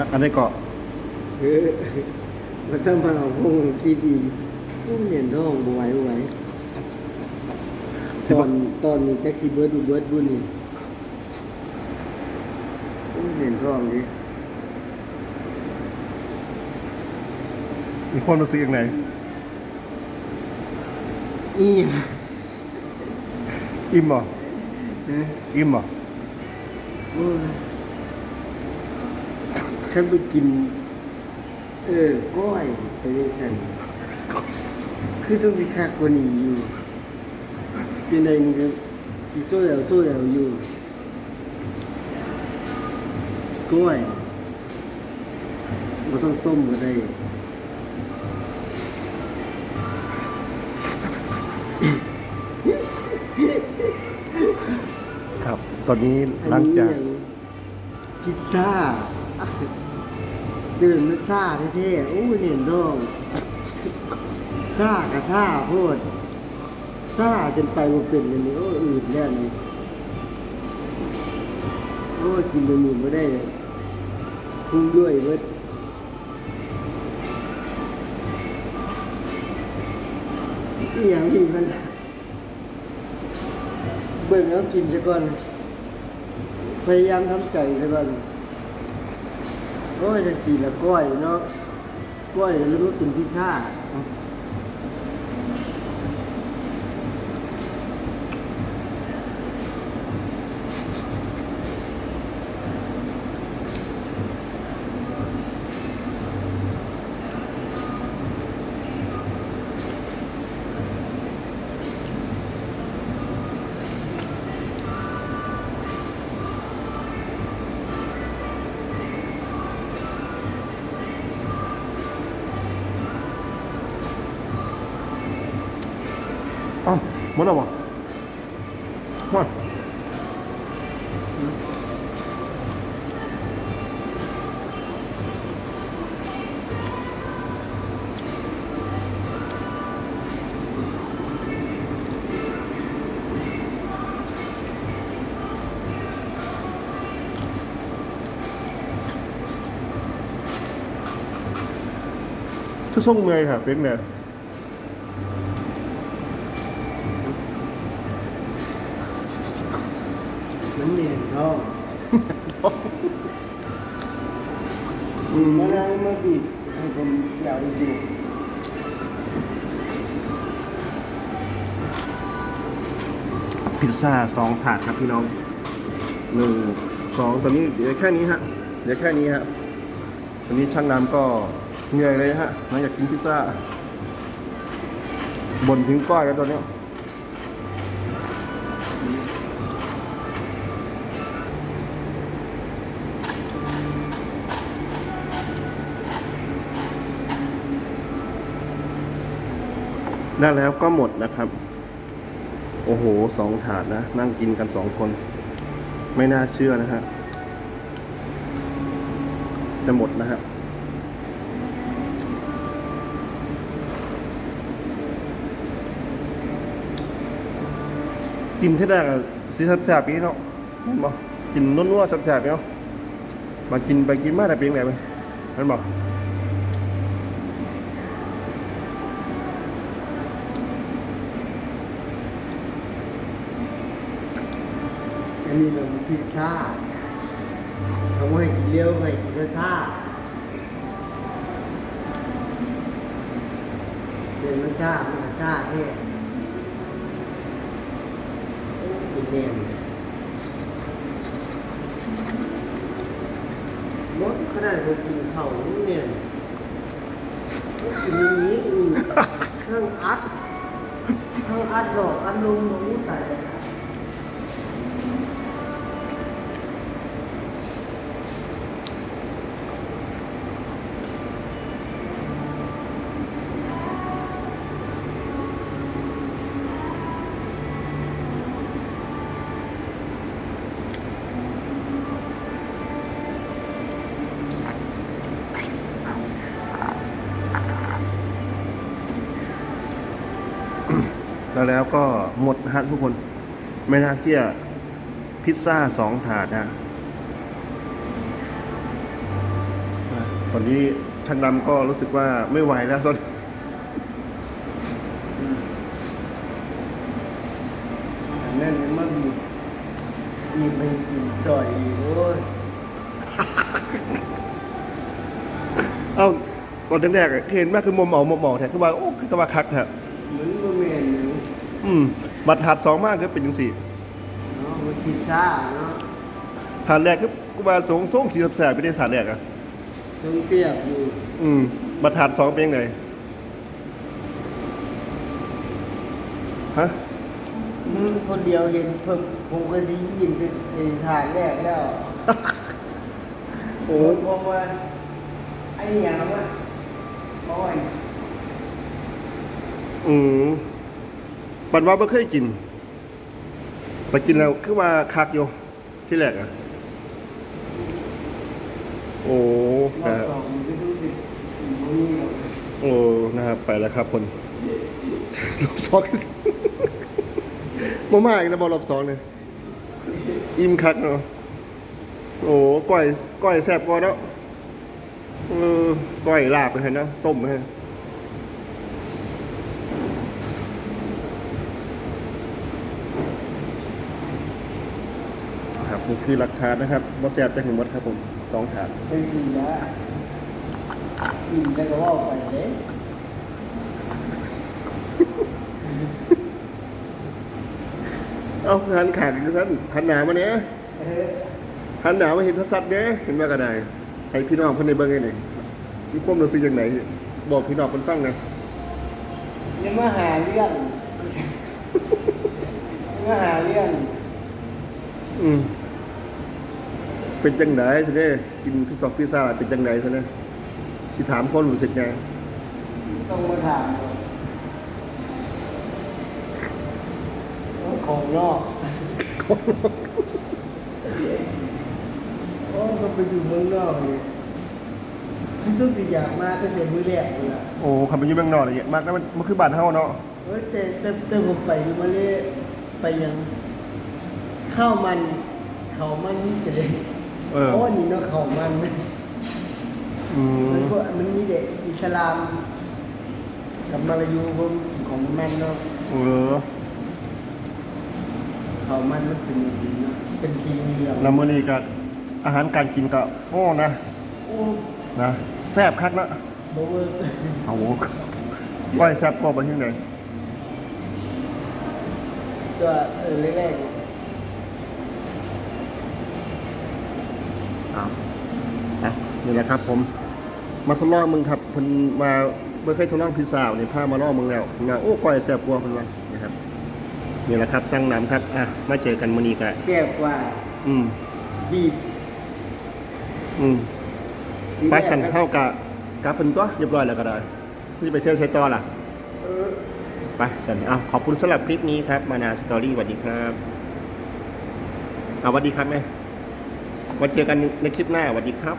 อะอันนี้เกาะเออมันต้องมาเอาพวกมันคิดอีกพวกเหรียญทองบไหวบ่ไหวตอนตอนนี้แท็กซี่เบิร์ดดูเบิร์ดบุญนี่พวกเหรียญทองดิมีคนมาซื้ออย่างไรอีหยังอิ่มบ่ฮะอิ่มบ่ โอ้ย ฉันไปกิน เออก้อยไปเรียนสันคือต้องมีคักกว่านี้อยู่ยังไงนี่ก็สีโซ่เอาโซ่เอาอยู่ก้อยมันต้องต้มก็ได้ครับ ตอนนี้หลังจากอันนี้ยังพิซซ่า ตื่นมันซาแท้ๆโอ้เห็นดองซากับซาโพดซาจนไปว่าเป็นเลยนี่โอ้อืดแล้วนี่โอ้กินบะหมี่ไม่ได้เลยพุงด้วยเบิดอีหยังนี่มันเบิ่งแล้วกินซะก่อน พยายามทำใจซะก่อน โอ้ยจังสีละก้อยเนาะก้อยแล้วมันเป็นพิซซ่า อ้าหมดแล้วบ่ มดคือส่งเมย์ค่ะเป็นเนี่ยมันเหนียนท้องอืมมานั่งมาบีบให้ผมยาวจริงพิซซ่าสองถาดครับพี่น้องหนึ่งสองตอนนี้เดี๋ยวแค่นี้ฮะเดี๋ยวแค่นี้ฮะตอนนี้ช่างน้ำก็เหนื่อยเลยฮะหลังจากกินพิซซ่าบนถึงก้อยแล้วตอนเนี้ ได้แล้วก็หมดนะครับ โอ้โหสองถาดนะ นั่งกินกันสองคน ไม่น่าเชื่อนะฮะ จะหมดนะฮะกินที่แรกอะสีแสบนี้เนาะบอกกินนัวๆแสบๆเนาะมากินไปกินมาแต่เป็นไงไปเห็นบอก อันนี้มันพิซซ่าเขาให้กินเลี้ยวให้กินพิซซ่าเดี๋ยวมันซ่ามันซ่าแท้กินแน่นมดขนาดผมกินเข่าเนี่ยกินอย่างนี้อีกข้างอัดข้างอัดดอกอัดลมนี้แต่ แล้วแล้วก็หมดนะฮะทุกคน ไม่น่าเชื่อพิซซ่าสองถาดนะตอนนี้ช่างดำก็รู้สึกว่าไม่ไหวแล้วตอนอันนั้นมันมีมีไปกินจ่อยอีกโอ้ยเอ้าตอนแรกๆอะเห็นมากคือมอมเหมามอมเหมาแท้คือว่า โอ้คือว่าคักแท้เหมือนบะเมน อยู่อืมบัตรถาดสองมากก็เป็นจังสี่เนาะมันพิซซ่าเนาะถาดแรกก็กูว่าสงส่งสีแสบๆไปได้ถาดแรกอะทรงเสียบอยู่อืมบัตรถาดสองเป็นยังไงฮะมึงคนเดียวเห็นเพิ่มผมก็ได้ยินเป็นไอ้ฐานแรกแล้วโอ้ผมบอกว่าไอ้หยังวะโอ้ยอืม บัตรว่าไม่เคยกินไปกินแล้วคือว่าคักอยู่ที่แรกอะ โอ้รครับโอ้นะครับไปแล้วครับคนรอบสองมามาอีกแล้วบอรอบสองเนี่ยอิ่มคักเนาะโอ้ก้อยก้อยแซ่บกว่าเนาะเออก้อยลาบไปให้เนะต้มไปให้ค นี่คือหลักฐานนะครับบอแซ่บจะเห็นหมดครับผมสองถาดเป็นสีละกินแล้วก็ว่าไปเด้เอาหันขาดอีกท่านหันหนามาเนี้ยเออหันหนามาเห็นทัดๆเนี้ยเห็นว่ากระไดให้พี่น้องเพิ่นในเบิ่งไงนี่มีความรู้สึกยังไงบอกพี่น้องเพิ่นฟังหนะยังมาหาเรื่องยังมาหาเรื่องอืม เป็นจังไดซะเด้กินพิซซ่าพิซซ่าเป็นจังไดซะเด้สิถามคนรู้สึกไงต้องมาถามก่อนของนอกโอ้ก็ไปอยู่เมืองนอกนี่มันซึ่งสิอยากมาตั้งแต่มื้อแรกเลยล่ะโอ้คำเป็นอยุ่เมืองนอกอะไรเงี้ยมากนะมันมันคือบ้านเฮาเนาะเฮ้ยแต่แต่แต่ผมไปดูมาเลยไปยังข้าวมันข้าวมันจะได้ เออ โอ้นี่เนาะข้าวมันอืมันมก็มันมีเด็กอิสลาม กับมาลายูผมของมันเนาะเออข้าวมันมันเป็นสีเนาะเป็นสีเหลืองแล้วมื้อนี้ก็อาหารการกินก็โอ้นะโอ้นะแซ่บคักนะโบเวอร์เอาโว้ก้อยแซ่บกว่าบ่ที่ไหนตัวเออแรกอ้าวอะ นี่แหละครับ ผมมาทดลองมึงครับเพิ่นมาเมื่อเคยทดลองพิซซ่าเนี่ยพามาลองมึงแล้วเพิ่นว่าโอ้ก้อยแซ่บกว่าเพิ่นว่านะครับนี่แหละครับช่างน้ำครับอะมาเจอกันมื้อนี้ก็ๆแซ่บกว่าอืมบีบอืมไปฉันเข้ากะกลับเพิ่นตัวเรียบร้อยแล้วก็ได้นี่ไปเที่ยวไสต่อล่ะเออไปฉันอ้าวขอบคุณสำหรับคลิปนี้ครับมานาสตอรี่สวัสดีครับเอาสวัสดีครับแม่ไว้เจอกันในคลิปหน้าสวัสดีครับ